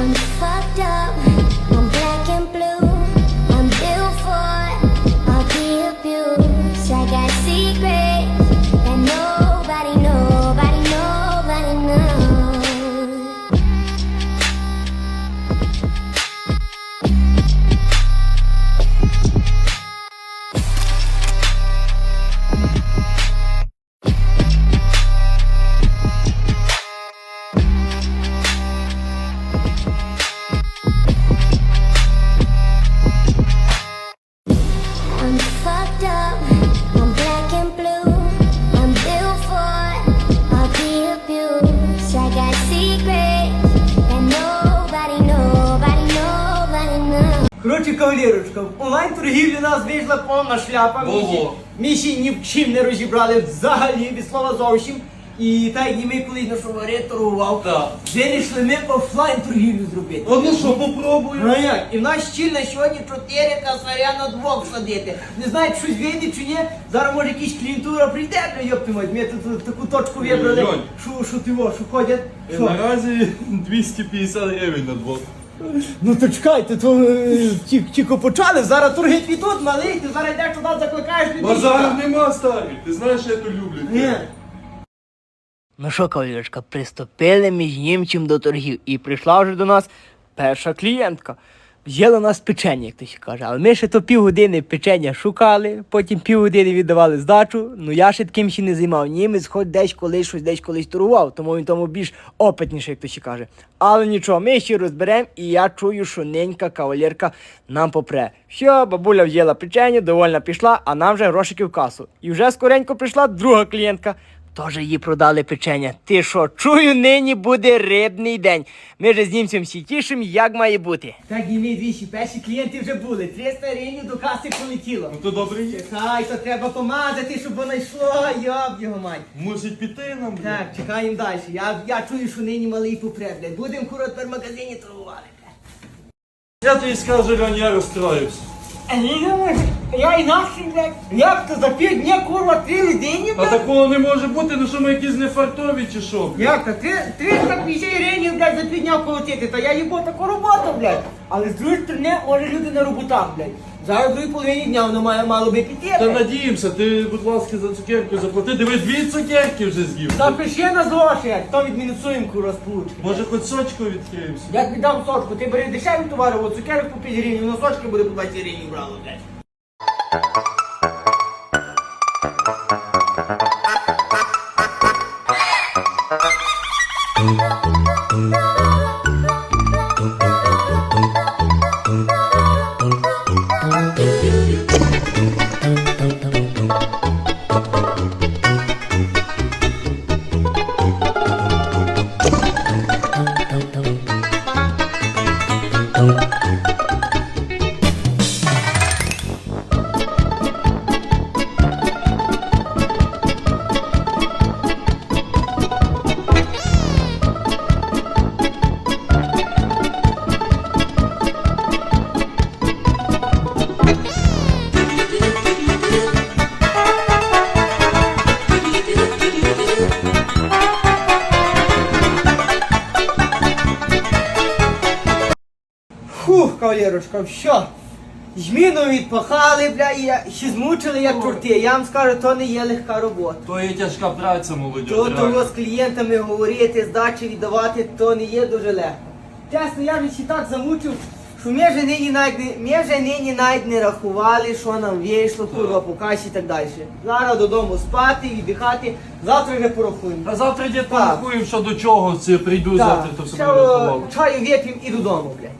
I'm fucked up. Коротше, кавалерочка, в онлайн-торгівлі нас вийшла повна шляпа. Ми Ого. ще- ні в чим не розібрали взагалі від слова зовсім. І так і ми колись на шовари торгував. Так. Вирішили ми офлайн торгівлю зробити. А ну що, попробуємо? Ну як? І в нас щіль на сьогодні чотири косаря на двох садити. Не знаю, щось вийде чи ні. Зараз може якась клієнтура прийде, бля, йопти мать. Ми тут, таку точку вибрали. Що, що ти во, що ходять? Е, Що? Наразі 250 гривень на двох. Ну то чекайте, то е, ті- тільки почали, зараз торги твітуть, малий, ти зараз йдеш туди, закликаєш людей. Базару нема старий. Ти знаєш, я то люблю. Ні. Ну що, кавалерочка, приступили між німчим до торгів. І прийшла вже до нас перша клієнтка. Взяла нас печення, як то ще каже. Але ми ще то півгодини печення шукали, потім півгодини віддавали здачу. Ну я ще таким ще не займав. Німець хоч десь колись щось десь колись торгував, тому він тому більш опитніше, як то ще каже. Але нічого, ми ще розберемо, і я чую, що ненька кавалерка нам попре. Що, бабуля взяла печення, довольна пішла, а нам вже грошики в касу. І вже скоренько прийшла друга клієнтка. Теж їй продали печення. Ти що, чую, нині буде рибний день. Ми же з німцем всі тішимо, як має бути. Так і ми двічі, перші клієнти вже були. 300 гривень до каси полетіло. Ну то добре є. Чекай, то треба помазати, щоб воно йшло, йоб його мать. Мусить піти нам. блін. Так, чекаємо далі. Я, я чую, що нині малий попре, блядь. Будемо курот в магазині торгувати. Я тобі скажу, Льонь, я розстроївся. А ні, я інакше, блядь. Як то за пів дня, курва, три людині, А блядь? такого не може бути, ну що ми якісь нефартові чи що? блін? Як то? Три- 350 гривень, блядь, за пів дня колотити, та я їбу таку роботу, блядь. Але з другої сторони, може люди на роботах, блядь. Зараз в другій половині дня воно має мало би піти, Та блядь. надіємося, ти, будь ласка, за цукерку заплати. Диви, дві цукерки вже з'їв. Запиши на зошит, то відмінусуємо курва сполучки. Може хоч сочку відкриємося? Я тобі дам сочку, ти бери дешеві товари, от цукерок по 5 гривень, воно сочки буде по 20 гривень брало, блядь. Фух, кавалерочка, що? Зміну відпахали, бля, і я- ще змучили як чорти. Я вам скажу, то не є легка робота. То є тяжка праця, молодь. То реально. того з клієнтами говорити, здачі віддавати, то не є дуже легко. Чесно, я вже ще так замучив, що ми вже нині навіть не, ми вже нині навіть не рахували, що нам вийшло, курва, по каші і так далі. Зараз додому спати, віддихати, завтра вже порахуємо. А завтра дід порахуємо, що до чого це прийду завтра, то все ще, буде чаю вип'ємо і додому, блядь.